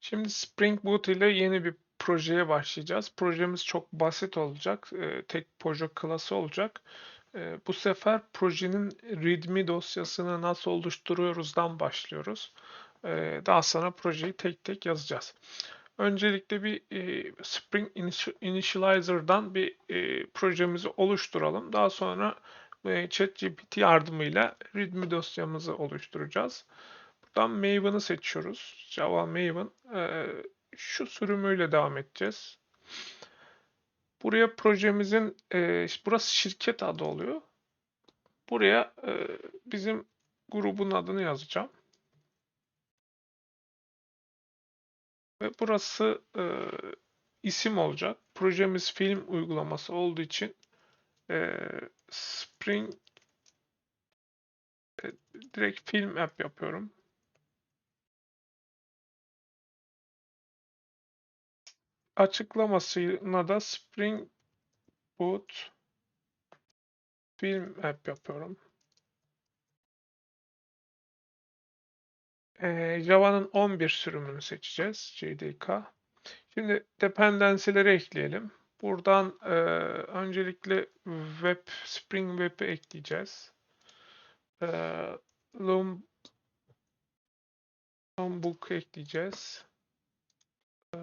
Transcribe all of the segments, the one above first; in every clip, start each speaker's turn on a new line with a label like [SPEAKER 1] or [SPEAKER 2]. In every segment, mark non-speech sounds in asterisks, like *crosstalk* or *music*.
[SPEAKER 1] Şimdi Spring Boot ile yeni bir projeye başlayacağız. Projemiz çok basit olacak. Ee, tek proje klası olacak. Ee, bu sefer projenin README dosyasını nasıl oluşturuyoruzdan başlıyoruz. Ee, daha sonra projeyi tek tek yazacağız. Öncelikle bir e, Spring Initi- Initializer'dan bir e, projemizi oluşturalım. Daha sonra e, ChatGPT yardımıyla README dosyamızı oluşturacağız. Buradan Maven'ı seçiyoruz. Java Maven. Ee, şu sürümüyle devam edeceğiz. Buraya projemizin, e, burası şirket adı oluyor. Buraya e, bizim grubun adını yazacağım. Ve burası e, isim olacak. Projemiz film uygulaması olduğu için e, Spring e, direkt film app yapıyorum. Açıklamasına da Spring Boot Film App yapıyorum. Ee, Java'nın 11 sürümünü seçeceğiz. JDK. Şimdi dependency'leri ekleyelim. Buradan e, öncelikle Web, Spring Web'i ekleyeceğiz. E, Loom, Loombook ekleyeceğiz. E,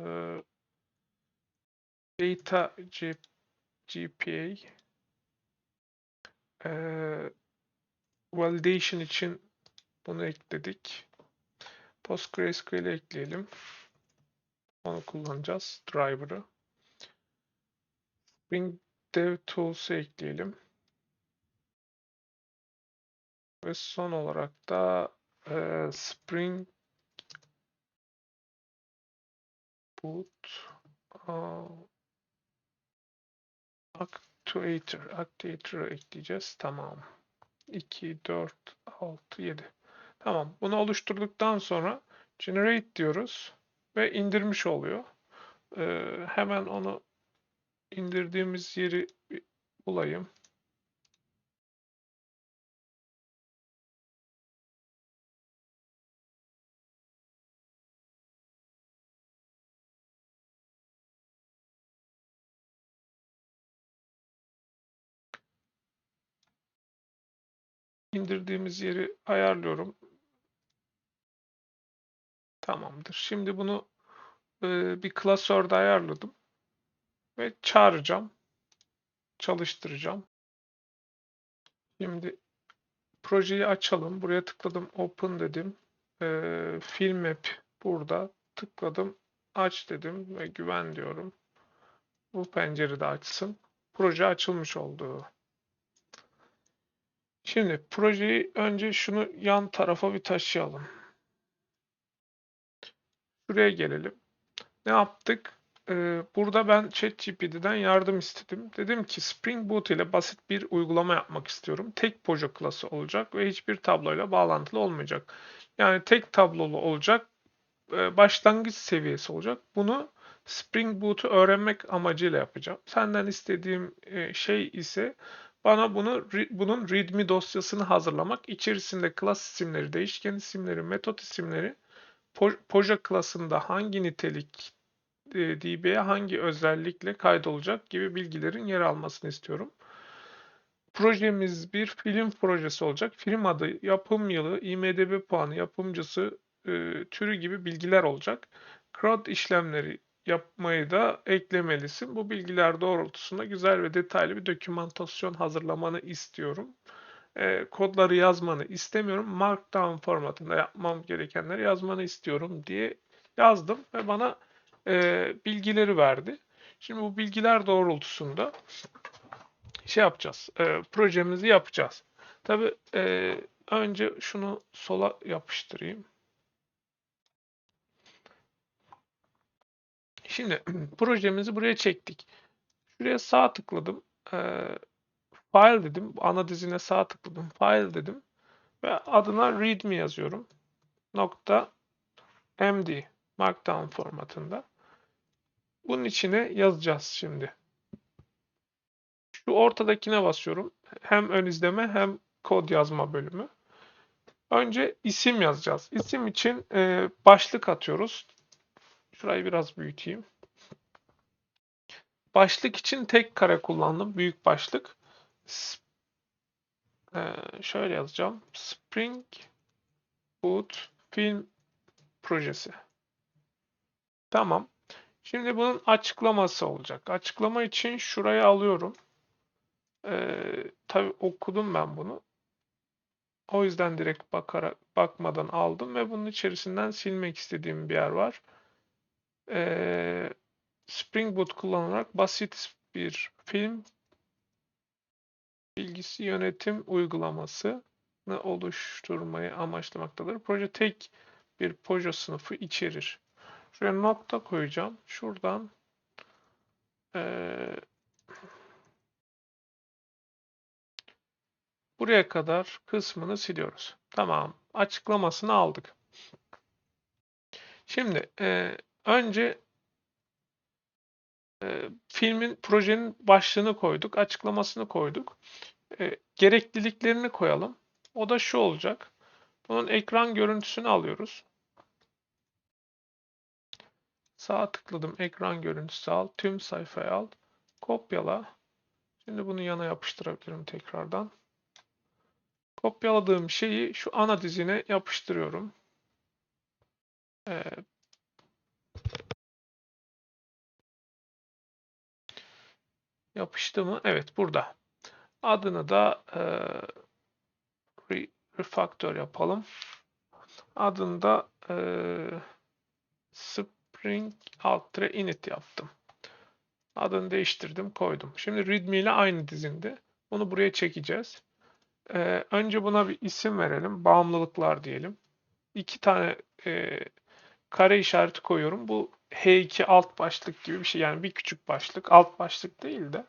[SPEAKER 1] Data G- GPA eee, validation için bunu ekledik. PostgreSQL'i ekleyelim. Onu kullanacağız. Driver'ı. Spring Dev Tools'u ekleyelim. Ve son olarak da eee, Spring Boot aa, Actuator, Actuator'ı ekleyeceğiz. Tamam. 2, 4, 6, 7. Tamam. Bunu oluşturduktan sonra Generate diyoruz ve indirmiş oluyor. Ee, hemen onu indirdiğimiz yeri bulayım. İndirdiğimiz yeri ayarlıyorum. Tamamdır. Şimdi bunu e, bir klasörde ayarladım. Ve çağıracağım. Çalıştıracağım. Şimdi projeyi açalım. Buraya tıkladım. Open dedim. E, film map burada. Tıkladım. Aç dedim ve güven diyorum. Bu pencerede açsın. Proje açılmış oldu. Şimdi projeyi önce şunu yan tarafa bir taşıyalım. Şuraya gelelim. Ne yaptık? Ee, burada ben ChatGPT'den yardım istedim. Dedim ki Spring Boot ile basit bir uygulama yapmak istiyorum. Tek proje klası olacak ve hiçbir tabloyla bağlantılı olmayacak. Yani tek tablolu olacak. e, Başlangıç seviyesi olacak. Bunu Spring Boot'u öğrenmek amacıyla yapacağım. Senden istediğim e, şey ise bana bunu bunun README dosyasını hazırlamak. İçerisinde klas isimleri, değişken isimleri, metot isimleri, po- Poja klasında hangi nitelik e, DB'ye hangi özellikle kaydolacak gibi bilgilerin yer almasını istiyorum. Projemiz bir film projesi olacak. Film adı, yapım yılı, IMDb puanı, yapımcısı, e, türü gibi bilgiler olacak. CRUD işlemleri yapmayı da eklemelisin. Bu bilgiler doğrultusunda güzel ve detaylı bir dokümantasyon hazırlamanı istiyorum. E, kodları yazmanı istemiyorum. Markdown formatında yapmam gerekenleri yazmanı istiyorum diye yazdım ve bana e, bilgileri verdi. Şimdi bu bilgiler doğrultusunda şey yapacağız. e, projemizi yapacağız. Tabii e, önce şunu sola yapıştırayım. Şimdi *clears throat* projemizi buraya çektik. Şuraya sağ tıkladım. E, file dedim. Ana dizine sağ tıkladım. File dedim. Ve adına readme yazıyorum. Nokta md markdown formatında. Bunun içine yazacağız şimdi. Şu ortadakine basıyorum. Hem ön izleme hem kod yazma bölümü. Önce isim yazacağız. İsim için e, başlık atıyoruz. Şurayı biraz büyüteyim. Başlık için tek kare kullandım. Büyük başlık. Ee, şöyle yazacağım. Spring Boot film projesi. Tamam. Şimdi bunun açıklaması olacak. Açıklama için şuraya alıyorum. Ee, tabii okudum ben bunu. O yüzden direkt bakarak bakmadan aldım ve bunun içerisinden silmek istediğim bir yer var. Ee, Spring Boot kullanarak basit bir film bilgisi yönetim uygulamasını oluşturmayı amaçlamaktadır. Proje tek bir proje sınıfı içerir. Şuraya nokta koyacağım. Şuradan eee, buraya kadar kısmını siliyoruz. Tamam. Açıklamasını aldık. Şimdi eee, önce eee, filmin, projenin başlığını koyduk. Açıklamasını koyduk. Eee, gerekliliklerini koyalım. O da şu olacak. Bunun ekran görüntüsünü alıyoruz. Sağ tıkladım. Ekran görüntüsü al. Tüm sayfayı al. Kopyala. Şimdi bunu yana yapıştırabilirim tekrardan. Kopyaladığım şeyi şu ana dizine yapıştırıyorum. Ee, yapıştı mı? Evet burada. Adını da e, re- refactor yapalım. Adını da e, Spring Alt init yaptım. Adını değiştirdim, koydum. Şimdi readme ile aynı dizinde. Bunu buraya çekeceğiz. Ee, önce buna bir isim verelim. Bağımlılıklar diyelim. İki tane e, kare işareti koyuyorum. Bu H2 alt başlık gibi bir şey. Yani bir küçük başlık. Alt başlık değil de.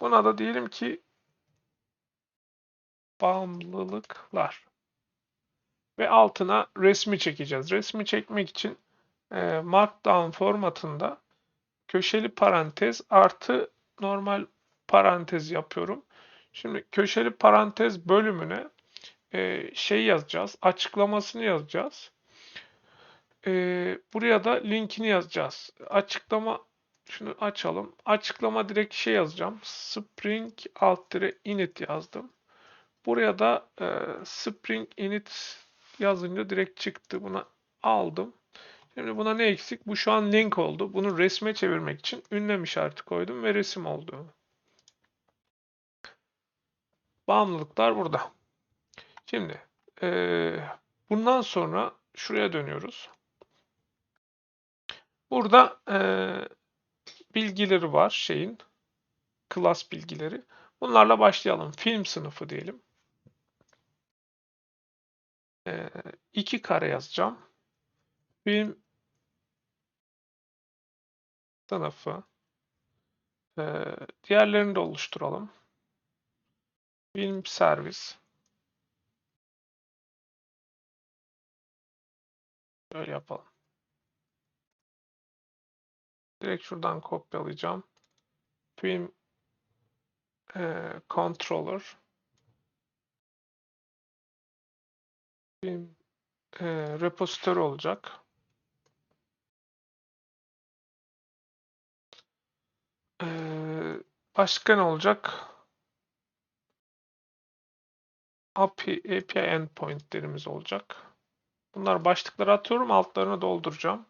[SPEAKER 1] Buna da diyelim ki bağımlılıklar. Ve altına resmi çekeceğiz. Resmi çekmek için e, Markdown formatında köşeli parantez artı normal parantez yapıyorum. Şimdi köşeli parantez bölümüne e, şey yazacağız. Açıklamasını yazacağız. E, buraya da linkini yazacağız. Açıklama şunu açalım. Açıklama direkt şey yazacağım. Spring alt init yazdım. Buraya da e, Spring init yazınca direkt çıktı. Buna aldım. Şimdi buna ne eksik? Bu şu an link oldu. Bunu resme çevirmek için ünlem işareti koydum ve resim oldu. Bağımlılıklar burada. Şimdi e, bundan sonra şuraya dönüyoruz. Burada e, bilgileri var şeyin. Class bilgileri. Bunlarla başlayalım. Film sınıfı diyelim. E, iki kare yazacağım. Film sınıfı. E, diğerlerini de oluşturalım. Film servis. Böyle yapalım. Direkt şuradan kopyalayacağım. Film e, controller film e, repositörü olacak. E, başka ne olacak? API, API endpointlerimiz olacak. Bunlar başlıkları atıyorum. Altlarını dolduracağım.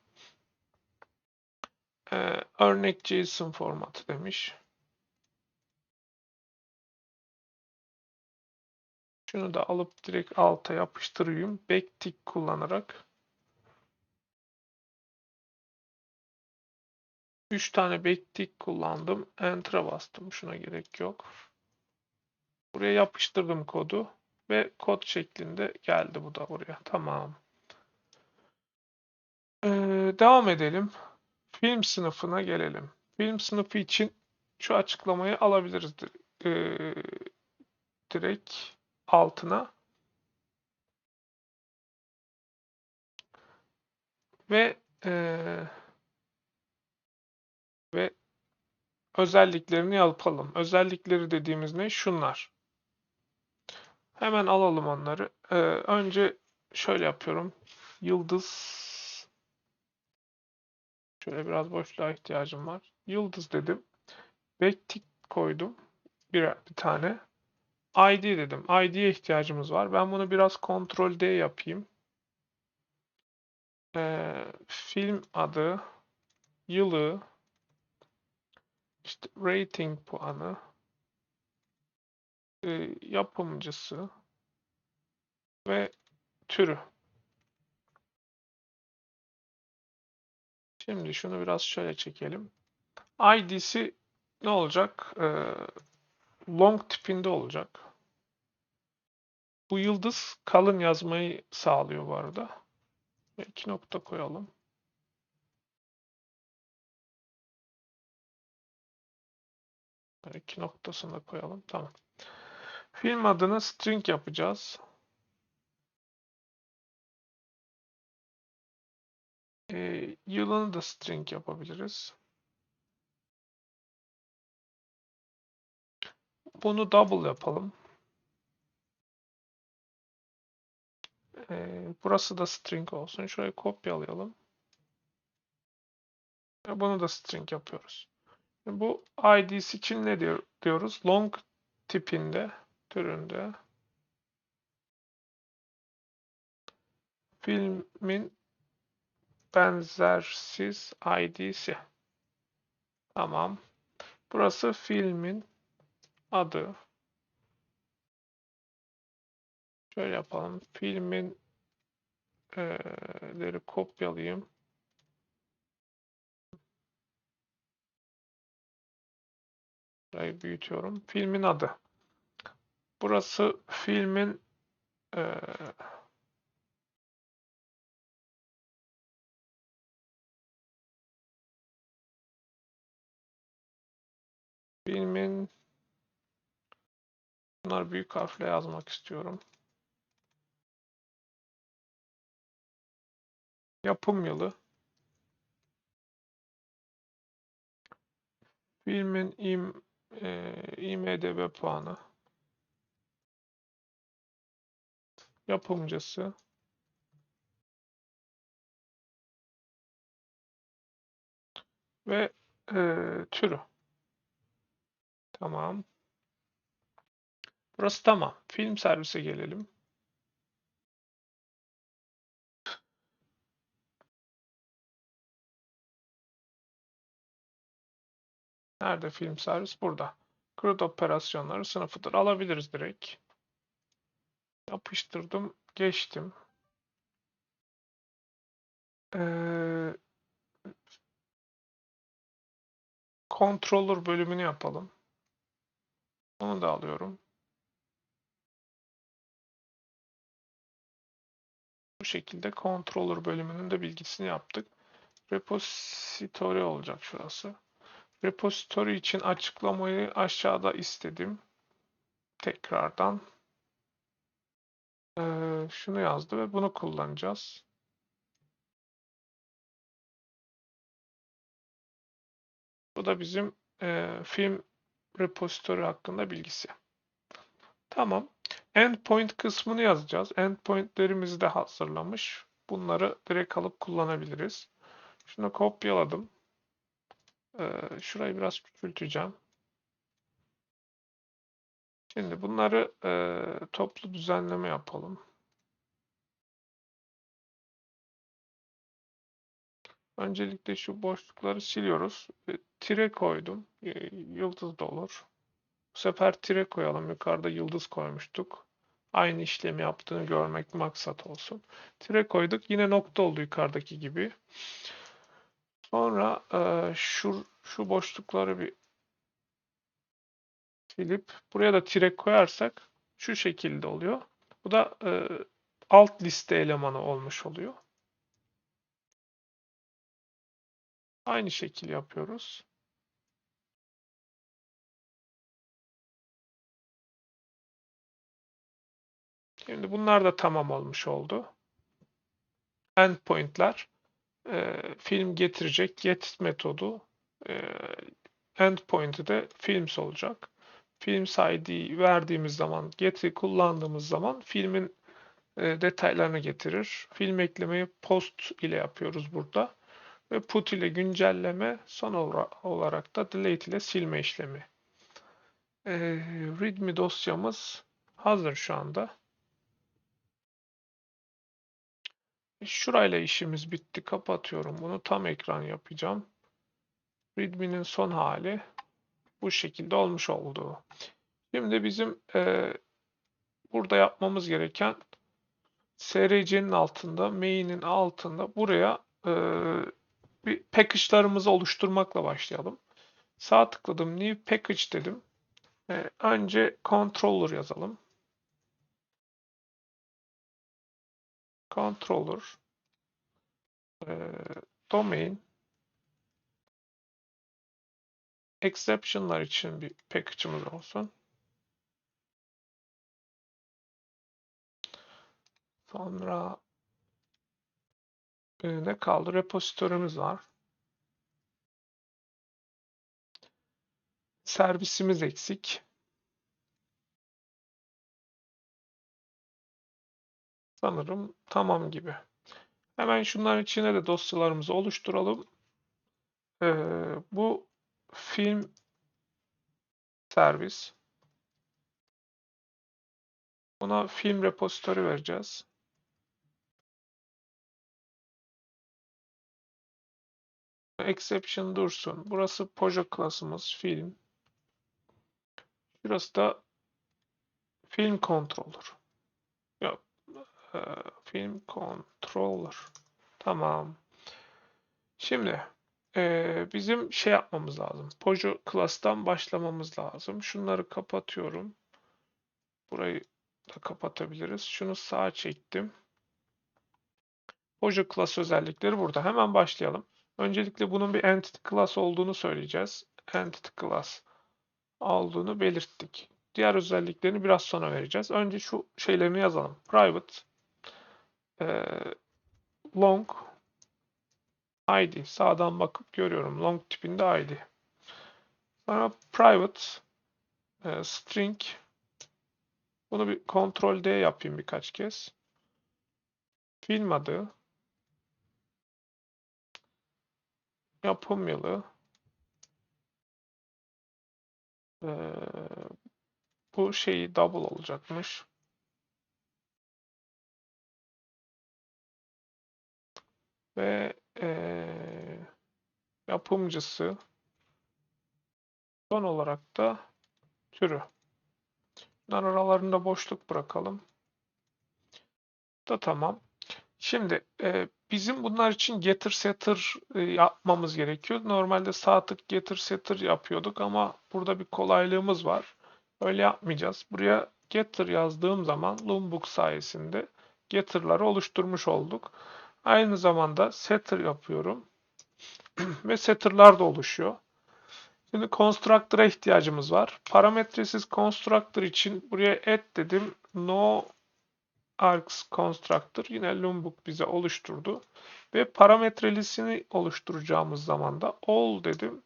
[SPEAKER 1] Ee, örnek JSON formatı demiş. Şunu da alıp direkt alta yapıştırayım. Backtick kullanarak. 3 tane backtick kullandım. Enter'a bastım. Şuna gerek yok. Buraya yapıştırdım kodu. Ve kod şeklinde geldi bu da buraya. Tamam. Ee, devam edelim. Film sınıfına gelelim. Film sınıfı için şu açıklamayı alabiliriz ee, direkt altına. Ve ee, ve özelliklerini yapalım. Özellikleri dediğimiz ne? Şunlar. Hemen alalım onları. Ee, önce şöyle yapıyorum. Yıldız Şöyle biraz boşluğa ihtiyacım var. Yıldız dedim. Backtick koydum. Bir, bir tane. ID dedim. ID'ye ihtiyacımız var. Ben bunu biraz Ctrl D yapayım. Ee, film adı, yılı, işte rating puanı, e, yapımcısı ve türü. Şimdi şunu biraz şöyle çekelim. ID'si ne olacak? Ee, long tipinde olacak. Bu yıldız kalın yazmayı sağlıyor bu arada. Ve nokta koyalım. İki noktasını koyalım. Tamam. Film adını string yapacağız. Ee, yılını da string yapabiliriz. Bunu double yapalım. Ee, burası da string olsun. Şurayı kopyalayalım. Ve bunu da string yapıyoruz. Bu ID'si için ne diyor, diyoruz? Long tipinde, türünde filmin benzersiz ID'si. Tamam. Burası filmin adı. Şöyle yapalım. Filmin leri kopyalayayım. Burayı büyütüyorum. Filmin adı. Burası filmin e, filmin bunlar büyük harfle yazmak istiyorum. Yapım yılı. Filmin im, e, IMDB puanı. Yapımcısı. Ve e, türü. Tamam. Burası tamam. Film servise gelelim. Nerede film servis? Burada. CRUD operasyonları sınıfıdır. Alabiliriz direkt. Yapıştırdım. Geçtim. Ee, controller bölümünü yapalım. Onu da alıyorum. Bu şekilde controller bölümünün de bilgisini yaptık. Repository olacak şurası. Repository için açıklamayı aşağıda istedim. Tekrardan. Ee, şunu yazdı ve bunu kullanacağız. Bu da bizim e, film repository hakkında bilgisi. Tamam. Endpoint kısmını yazacağız. Endpointlerimizi de hazırlamış. Bunları direkt alıp kullanabiliriz. Şunu kopyaladım. Ee, şurayı biraz küçülteceğim. Şimdi bunları e, toplu düzenleme yapalım. Öncelikle şu boşlukları siliyoruz. Tire koydum. E, yıldız da olur. Bu sefer tire koyalım. Yukarıda yıldız koymuştuk. Aynı işlemi yaptığını görmek maksat olsun. Tire koyduk. Yine nokta oldu yukarıdaki gibi. Sonra e, şu, şu boşlukları bir silip buraya da tire koyarsak şu şekilde oluyor. Bu da e, alt liste elemanı olmuş oluyor. Aynı şekil yapıyoruz. Şimdi bunlar da tamam olmuş oldu. Endpoint'ler e, film getirecek get metodu e, endpoint'i de films olacak. Films ID verdiğimiz zaman get'i kullandığımız zaman filmin e, detaylarını getirir. Film eklemeyi post ile yapıyoruz burada. ve put ile güncelleme son ola- olarak da delete ile silme işlemi. Ee, readme dosyamız hazır şu anda. Şurayla işimiz bitti. Kapatıyorum bunu. Tam ekran yapacağım. Readme'nin son hali bu şekilde olmuş oldu. Şimdi bizim e, burada yapmamız gereken SRC'nin altında, main'in altında buraya e, bir package'larımızı oluşturmakla başlayalım. Sağ tıkladım, new package dedim. E, önce controller yazalım. Controller e, domain exception'lar için bir package'ımız olsun. Sonra e, ne kaldı? Repositörümüz var. Servisimiz eksik. Sanırım tamam gibi. Hemen şunların içine de dosyalarımızı oluşturalım. Ee, bu film servis. Buna film repositörü vereceğiz. Exception dursun. Burası Pojo klasımız film. Şurası da film controller. Yok. e, film controller. Tamam. Şimdi e, bizim şey yapmamız lazım. Pojo class'tan başlamamız lazım. Şunları kapatıyorum. Burayı da kapatabiliriz. Şunu sağa çektim. Pojo class özellikleri burada. Hemen başlayalım. Öncelikle bunun bir entity class olduğunu söyleyeceğiz. Entity class olduğunu belirttik. Diğer özelliklerini biraz sonra vereceğiz. Önce şu şeylerini yazalım. Private e, long id. Sağdan bakıp görüyorum. Long tipinde id. Sonra private e, string bunu bir Ctrl D yapayım birkaç kez. Film adı yapım yılı Ee, bu şeyi double olacakmış. Ve ee, yapımcısı son olarak da türü. Bunlar aralarında boşluk bırakalım. Da tamam. Şimdi e, bizim bunlar için getir setter e, yapmamız gerekiyor. Normalde sağ tık getir setter yapıyorduk ama burada bir kolaylığımız var. Öyle yapmayacağız. Buraya getir yazdığım zaman Loombook sayesinde getter'ları oluşturmuş olduk. Aynı zamanda setter yapıyorum. *clears throat* Ve setter'lar da oluşuyor. Şimdi constructor'a ihtiyacımız var. Parametresiz constructor için buraya add dedim. No args constructor yine Loombook bize oluşturdu. Ve parametrelisini oluşturacağımız zaman da all dedim.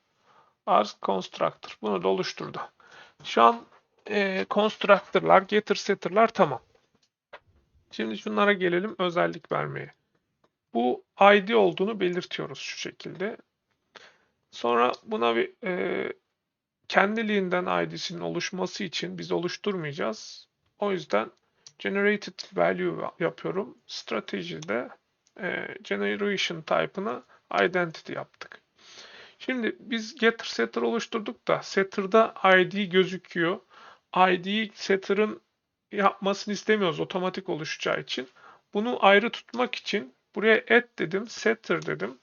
[SPEAKER 1] Args constructor. Bunu da oluşturdu. Şu an e, constructor'lar, getter setter'lar tamam. Şimdi şunlara gelelim özellik vermeye. Bu ID olduğunu belirtiyoruz şu şekilde. Sonra buna bir e, kendiliğinden ID'sinin oluşması için biz oluşturmayacağız. O yüzden generated value yapıyorum. Stratejide e, generation type'ına identity yaptık. Şimdi biz getter setter oluşturduk da setter'da ID gözüküyor. ID setter'ın yapmasını istemiyoruz otomatik oluşacağı için. Bunu ayrı tutmak için buraya add dedim, setter dedim.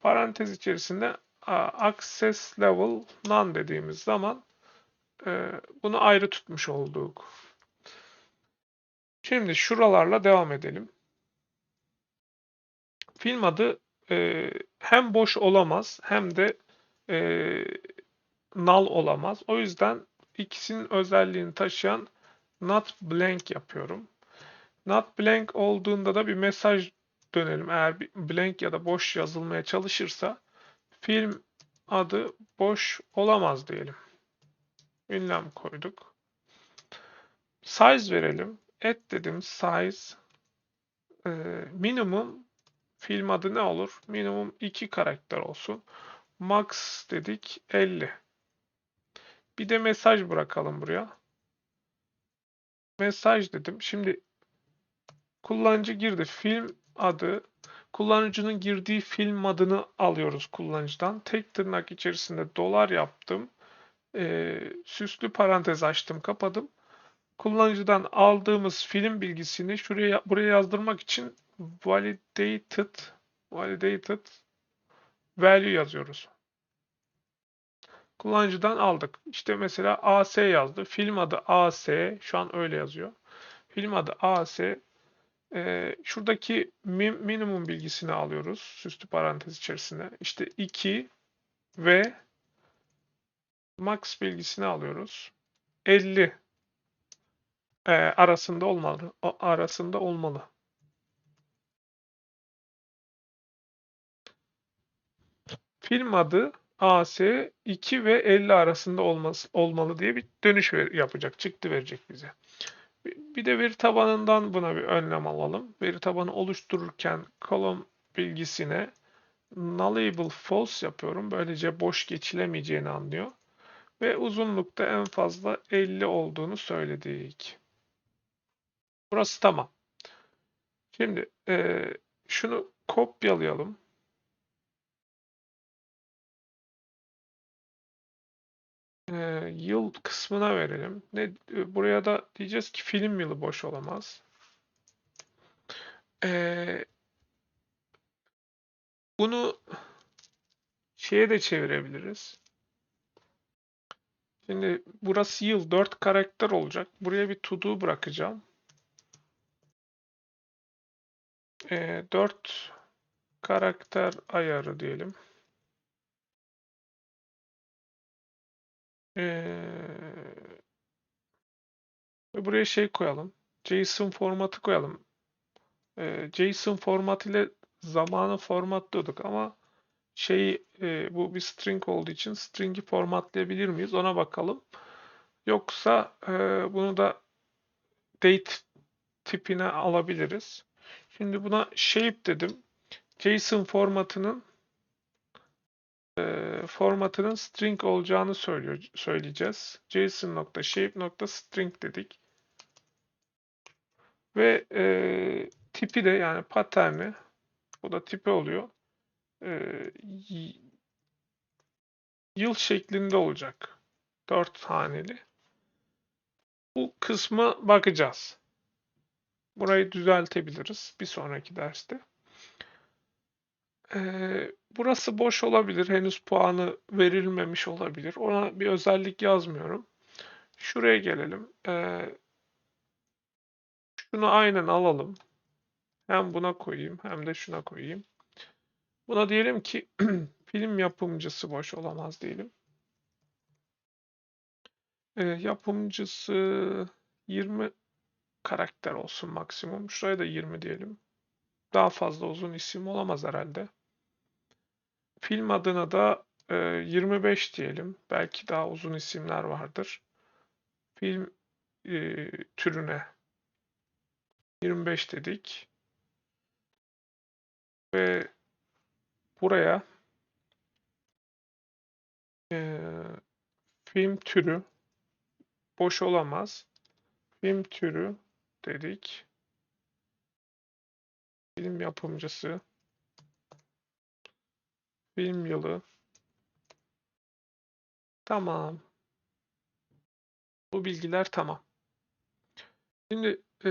[SPEAKER 1] Parantez içerisinde access level none dediğimiz zaman e, bunu ayrı tutmuş olduk. Şimdi şuralarla devam edelim. Film adı e, hem boş olamaz hem de e, null olamaz. O yüzden ikisinin özelliğini taşıyan not blank yapıyorum. Not blank olduğunda da bir mesaj dönelim. Eğer blank ya da boş yazılmaya çalışırsa film adı boş olamaz diyelim. Ünlem koyduk. Size verelim. Et dedim size e, minimum Film adı ne olur? Minimum 2 karakter olsun. Max dedik 50. Bir de mesaj bırakalım buraya. Mesaj dedim. Şimdi kullanıcı girdi. Film adı. Kullanıcının girdiği film adını alıyoruz kullanıcıdan. Tek tırnak içerisinde dolar yaptım. Ee, süslü parantez açtım, kapadım. Kullanıcıdan aldığımız film bilgisini şuraya buraya yazdırmak için validated validated value yazıyoruz. Kullanıcıdan aldık. İşte mesela AS yazdı. Film adı AS. Şu an öyle yazıyor. Film adı AS. Ee, şuradaki min minimum bilgisini alıyoruz. Süslü parantez içerisinde. İşte 2 ve max bilgisini alıyoruz. 50 e, arasında olmalı. O, arasında olmalı. Film adı AS 2 ve 50 arasında olması, olmalı diye bir dönüş ver, yapacak, çıktı verecek bize. Bir de veri tabanından buna bir önlem alalım. Veri tabanı oluştururken kolon bilgisine nullable false yapıyorum. Böylece boş geçilemeyeceğini anlıyor. Ve uzunlukta en fazla 50 olduğunu söyledik. Burası tamam. Şimdi e, şunu kopyalayalım. E, yıl kısmına verelim. Ne buraya da diyeceğiz ki film yılı boş olamaz. E, bunu şeye de çevirebiliriz. Şimdi burası yıl 4 karakter olacak. Buraya bir to do bırakacağım. E, 4 karakter ayarı diyelim. Ee, buraya şey koyalım. JSON formatı koyalım. Ee, JSON format ile zamanı formatlıyorduk ama şey e, bu bir string olduğu için string'i formatlayabilir miyiz ona bakalım. Yoksa e, bunu da date tipine alabiliriz. Şimdi buna shape dedim. JSON formatının formatının string olacağını söylüyor, söyleyeceğiz. JSON.shape.string dedik. Ve e, tipi de yani patterni bu da tipi oluyor. E, yıl şeklinde olacak. Dört haneli. Bu kısmı bakacağız. Burayı düzeltebiliriz bir sonraki derste. Ee, burası boş olabilir. Henüz puanı verilmemiş olabilir. Ona bir özellik yazmıyorum. Şuraya gelelim. Ee, şunu aynen alalım. Hem buna koyayım hem de şuna koyayım. Buna diyelim ki *clears throat* film yapımcısı boş olamaz diyelim. Ee, yapımcısı 20 karakter olsun maksimum. Şuraya da 20 diyelim. Daha fazla uzun isim olamaz herhalde. Film adına da e, 25 diyelim. Belki daha uzun isimler vardır. Film e, türüne 25 dedik. Ve buraya e, film türü boş olamaz. Film türü dedik. Film yapımcısı Film yılı. Tamam. Bu bilgiler tamam. Şimdi e,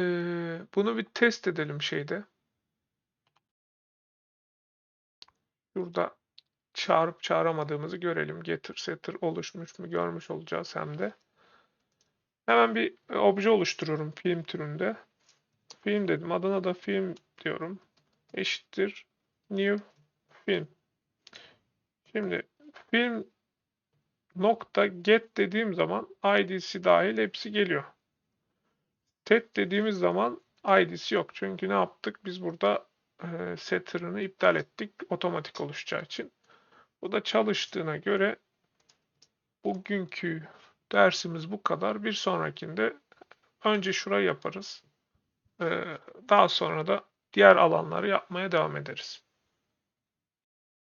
[SPEAKER 1] bunu bir test edelim şeyde. Şurada çağırıp çağıramadığımızı görelim. Getir setter oluşmuş mu görmüş olacağız hem de. Hemen bir obje oluşturuyorum film türünde. Film dedim. Adına da film diyorum. Eşittir new film. Şimdi film nokta get dediğim zaman ID'si dahil hepsi geliyor. Set dediğimiz zaman ID'si yok. Çünkü ne yaptık? Biz burada e, setter'ını iptal ettik otomatik oluşacağı için. Bu da çalıştığına göre bugünkü dersimiz bu kadar. Bir sonrakinde önce şurayı yaparız. Ee, daha sonra da diğer alanları yapmaya devam ederiz.